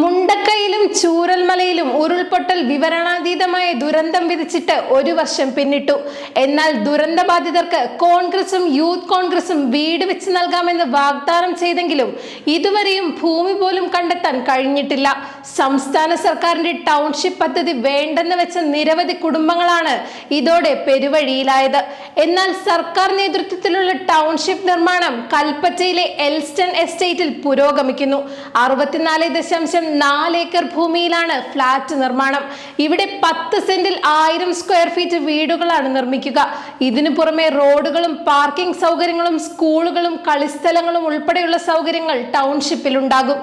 മുണ്ടക്കയിലും ചൂരൽമലയിലും ഉരുൾപൊട്ടൽ വിവരണാതീതമായ ദുരന്തം വിധിച്ചിട്ട് ഒരു വർഷം പിന്നിട്ടു. എന്നാൽ ദുരന്തബാധിതർക്ക് കോൺഗ്രസും യൂത്ത് കോൺഗ്രസും വീട് വെച്ച് നൽകാമെന്ന് വാഗ്ദാനം ചെയ്തെങ്കിലും ഇതുവരെയും ഭൂമി പോലും കണ്ടെത്താൻ കഴിഞ്ഞിട്ടില്ല. സംസ്ഥാന സർക്കാരിന്റെ ടൗൺഷിപ്പ് പദ്ധതി വേണ്ടെന്ന് വെച്ച നിരവധി കുടുംബങ്ങളാണ് ഇതോടെ പെരുവഴിയിലായത്. എന്നാൽ സർക്കാർ നേതൃത്വത്തിലുള്ള ടൗൺഷിപ്പ് നിർമ്മാണം കൽപ്പറ്റയിലെ എൽസ്റ്റൺ എസ്റ്റേറ്റിൽ പുരോഗമിക്കുന്നു. അറുപത്തിനാല് ദശാംശം നാല് ഏക്കർ ഭൂമിയിലാണ് ഫ്ളാറ്റ് നിർമ്മാണം. ഇവിടെ പത്ത് സെന്റിൽ ആയിരം സ്ക്വയർ ഫീറ്റ് വീടുകളാണ് നിർമ്മിക്കുക. ഇതിനു പുറമെ റോഡുകളും പാർക്കിംഗ് സൗകര്യങ്ങളും സ്കൂളുകളും കളിസ്ഥലങ്ങളും ഉൾപ്പെടെയുള്ള സൗകര്യങ്ങൾ ടൗൺഷിപ്പിൽ ഉണ്ടാകും.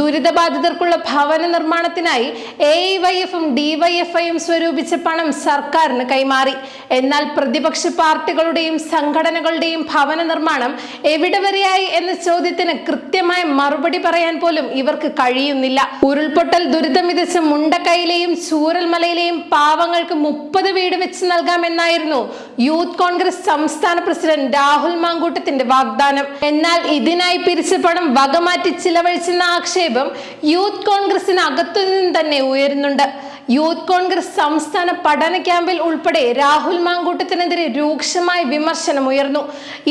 ദുരിതബാധിതർക്കുള്ള ഭവന നിർമ്മാണത്തിനായി എ വൈ എഫും ഡിവൈഎഫ്ഐയും സ്വരൂപിച്ച പണം സർക്കാരിന് കൈമാറി. എന്നാൽ പ്രതിപക്ഷ പാർട്ടികളുടെയും സംഘടനകളുടെയും ഭവന നിർമ്മാണം എവിടെ വരെയായി എന്ന ചോദ്യത്തിന് കൃത്യമായ മറുപടി പറയാൻ പോലും ഇവർക്ക് കഴിയുന്നില്ല. ഉരുൾപൊട്ടൽ ദുരിതം വിതച്ച മുണ്ടക്കൈയിലെയും ചൂരൽമലയിലെയും പാവങ്ങൾക്ക് മുപ്പത് വീട് വെച്ച് നൽകാമെന്നായിരുന്നു യൂത്ത് കോൺഗ്രസ് സംസ്ഥാന പ്രസിഡന്റ് രാഹുൽ മാങ്കൂട്ടത്തിന്റെ വാഗ്ദാനം. എന്നാൽ ഇതിനായി പിരിച്ച പണം വകമാറ്റി ചിലവഴിച്ചെന്ന ആക്ഷേപം യൂത്ത് കോൺഗ്രസിന് അകത്തുനിന്നും തന്നെ ഉയരുന്നുണ്ട്. യൂത്ത് കോൺഗ്രസ് സംസ്ഥാന പഠന ക്യാമ്പിൽ ഉൾപ്പെടെ രാഹുൽ മാങ്കൂട്ടത്തിനെതിരെ രൂക്ഷമായ വിമർശനം ഉയർന്നു.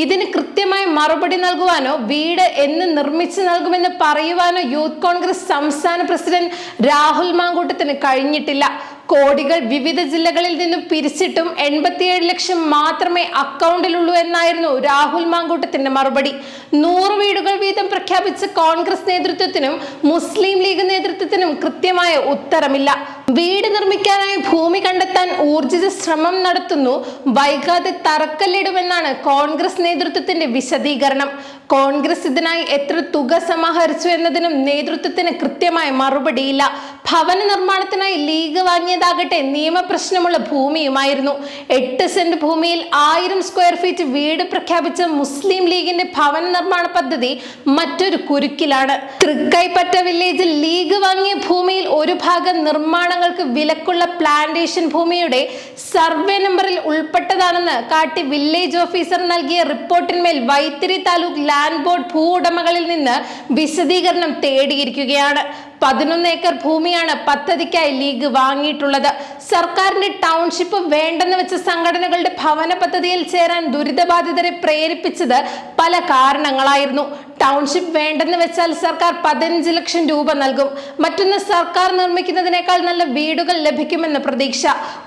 ഇതിന് കൃത്യമായി മറുപടി നൽകുവാനോ വീട് എന്ന് നിർമ്മിച്ചു നൽകുമെന്ന് പറയുവാനോ യൂത്ത് കോൺഗ്രസ് സംസ്ഥാന പ്രസിഡന്റ് രാഹുൽ മാങ്കൂട്ടത്തിന് കഴിഞ്ഞിട്ടില്ല. കോടികൾ വിവിധ ജില്ലകളിൽ നിന്നും പിരിച്ചിട്ടും എൺപത്തിയേഴ് ലക്ഷം മാത്രമേ അക്കൗണ്ടിലുള്ളൂ എന്നായിരുന്നു രാഹുൽ മാങ്കൂട്ടത്തിന്റെ മറുപടി. നൂറ് വീടുകൾ വീതം പ്രഖ്യാപിച്ച കോൺഗ്രസ് നേതൃത്വത്തിനും മുസ്ലിം ലീഗ് നേതൃത്വത്തിനും കൃത്യമായ ഉത്തരമില്ല. വീട് നിർമ്മിക്കാനായി ഭൂമി കണ്ടെത്താൻ ഊർജിത ശ്രമം നടത്തുന്നു. വൈകാതെ തറക്കല്ലിടുമെന്നാണ് കോൺഗ്രസ് നേതൃത്വത്തിന്റെ വിശദീകരണം. കോൺഗ്രസ് ഇതിനായി എത്ര തുക സമാഹരിച്ചു എന്നതിനും നേതൃത്വത്തിന് കൃത്യമായ മറുപടിയില്ല. ഭവന നിർമ്മാണത്തിനായി ലീഗ് വാങ്ങിയതാകട്ടെ നിയമപ്രശ്നമുള്ള ഭൂമിയുമായിരുന്നു. എട്ട് സെന്റ് ഭൂമിയിൽ ആയിരം സ്ക്വയർ ഫീറ്റ് വീട് പ്രഖ്യാപിച്ച മുസ്ലിം ലീഗിന്റെ ഭവന നിർമ്മാണ പദ്ധതി മറ്റൊരു കുരുക്കിലാണ്. തൃക്കൈപ്പറ്റ വില്ലേജിൽ ലീഗ് വാങ്ങിയ ഭൂമിയിൽ ഒരു ഭാഗം നിർമ്മാണങ്ങൾക്ക് വിലക്കുള്ള പ്ലാന്റേഷൻ ഭൂമിയുടെ സർവേ നമ്പറിൽ ഉൾപ്പെട്ടതാണെന്ന് കാട്ടി വില്ലേജ് ഓഫീസർ നൽകിയ റിപ്പോർട്ടിന്മേൽ വൈത്തിരി താലൂക്ക് ലാൻഡ് ബോർഡ് ഭൂ ഉടമകളിൽ നിന്ന് വിശദീകരണം തേടിയിരിക്കുകയാണ്. പതിനൊന്ന് ഏക്കർ ഭൂമിയാണ് പദ്ധതിക്കായി ലീഗ് വാങ്ങിയിട്ടുള്ളത്. സർക്കാരിന്റെ ടൗൺഷിപ്പ് വേണ്ടെന്ന് വെച്ച സംഘടനകളുടെ ഭവന പദ്ധതിയിൽ ചേരാൻ ദുരിതബാധിതരെ പ്രേരിപ്പിച്ചത് പല കാരണങ്ങളായിരുന്നു. ടൗൺഷിപ്പ് വേണ്ടെന്ന് വെച്ചാൽ സർക്കാർ പതിനഞ്ച് ലക്ഷം രൂപ നൽകും. മറ്റൊന്ന് സർക്കാർ നിർമ്മിക്കുന്നതിനേക്കാൾ നല്ല വീടുകൾ ലഭിക്കുമെന്ന പ്രതീക്ഷ.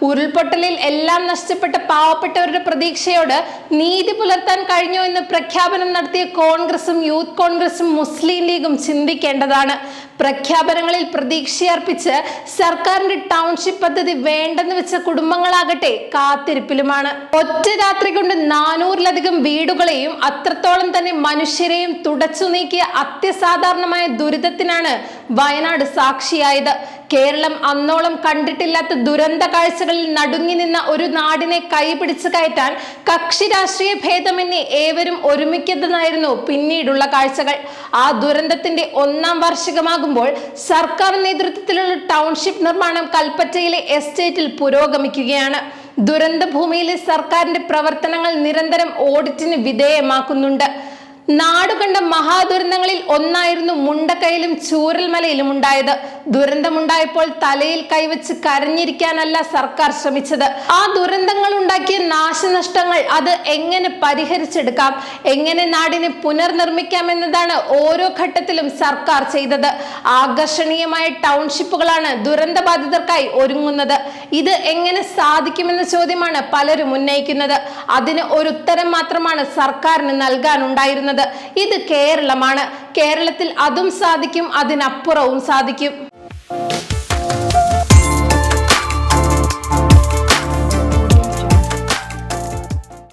ഉരുൾപൊട്ടലിൽ എല്ലാം നഷ്ടപ്പെട്ട പാവപ്പെട്ടവരുടെ പ്രതീക്ഷയോട് നീതി പുലർത്താൻ കഴിഞ്ഞോ എന്ന് പ്രഖ്യാപനം നടത്തിയ കോൺഗ്രസും യൂത്ത് കോൺഗ്രസും മുസ്ലിം ലീഗും ചിന്തിക്കേണ്ടതാണ്. പ്രഖ്യാപനങ്ങളിൽ പ്രതീക്ഷയർപ്പിച്ച് സർക്കാരിന്റെ ടൗൺഷിപ്പ് പദ്ധതി വേണ്ടെന്ന് വെച്ച കുടുംബങ്ങളാകട്ടെ കാത്തിരിപ്പിലുമാണ്. ഒറ്റ രാത്രി കൊണ്ട് നാനൂറിലധികം വീടുകളെയും അത്രത്തോളം തന്നെ മനുഷ്യരെയും തുടച്ചു നീക്കിയ അത്യസാധാരണമായ ദുരിതത്തിനാണ് വയനാട് സാക്ഷിയായത്. കേരളം അന്നോളം കണ്ടിട്ടില്ലാത്ത ദുരന്ത കാഴ്ചകളിൽ നടുങ്ങി നിന്ന ഒരു നാടിനെ കൈപിടിച്ച് കയറ്റാൻ കക്ഷി രാഷ്ട്രീയ ഭേദമെന്നേ ഏവരും ഒരുമിക്കുന്നതായിരുന്നു പിന്നീടുള്ള കാഴ്ചകൾ. ആ ദുരന്തത്തിന്റെ ഒന്നാം വാർഷികമാകുമ്പോൾ സർക്കാർ നേതൃത്വത്തിലുള്ള ടൗൺഷിപ്പ് നിർമ്മാണം കൽപ്പറ്റയിലെ എസ്റ്റേറ്റിൽ പുരോഗമിക്കുകയാണ്. ദുരന്ത ഭൂമിയിലെ സർക്കാരിന്റെ പ്രവർത്തനങ്ങൾ നിരന്തരം ഓഡിറ്റിന് വിധേയമാക്കുന്നുണ്ട്. നാടുകണ്ട മഹാദുരന്തങ്ങളിൽ ഒന്നായിരുന്നു മുണ്ടക്കയിലും ചൂരൽമലയിലും ഉണ്ടായത്. ദുരന്തമുണ്ടായപ്പോൾ തലയിൽ കൈവച്ച് കരഞ്ഞിരിക്കാനല്ല സർക്കാർ ശ്രമിച്ചത്. ആ ദുരന്തങ്ങൾ ഉണ്ടാക്കിയ നാശനഷ്ടങ്ങൾ അത് എങ്ങനെ പരിഹരിച്ചെടുക്കാം? എങ്ങനെ നാടിനെ പുനർനിർമ്മിക്കാം എന്നതാണ് ഓരോ ഘട്ടത്തിലും സർക്കാർ ചെയ്തത്. ആകർഷണീയമായ ടൗൺഷിപ്പുകളാണ് ദുരന്തബാധിതർക്കായി ഒരുങ്ങുന്നത്. ഇത് എങ്ങനെ സാധിക്കുമെന്ന ചോദ്യമാണ് പലരും ഉന്നയിക്കുന്നത്. അതിന് ഒരു ഉത്തരം മാത്രമാണ് സർക്കാരിന് നൽകാനുണ്ടായിരുന്നത്. ഇത് കേരളമാണ്. കേരളത്തിൽ അതും സാധിക്കും അതിനപ്പുറവും സാധിക്കും.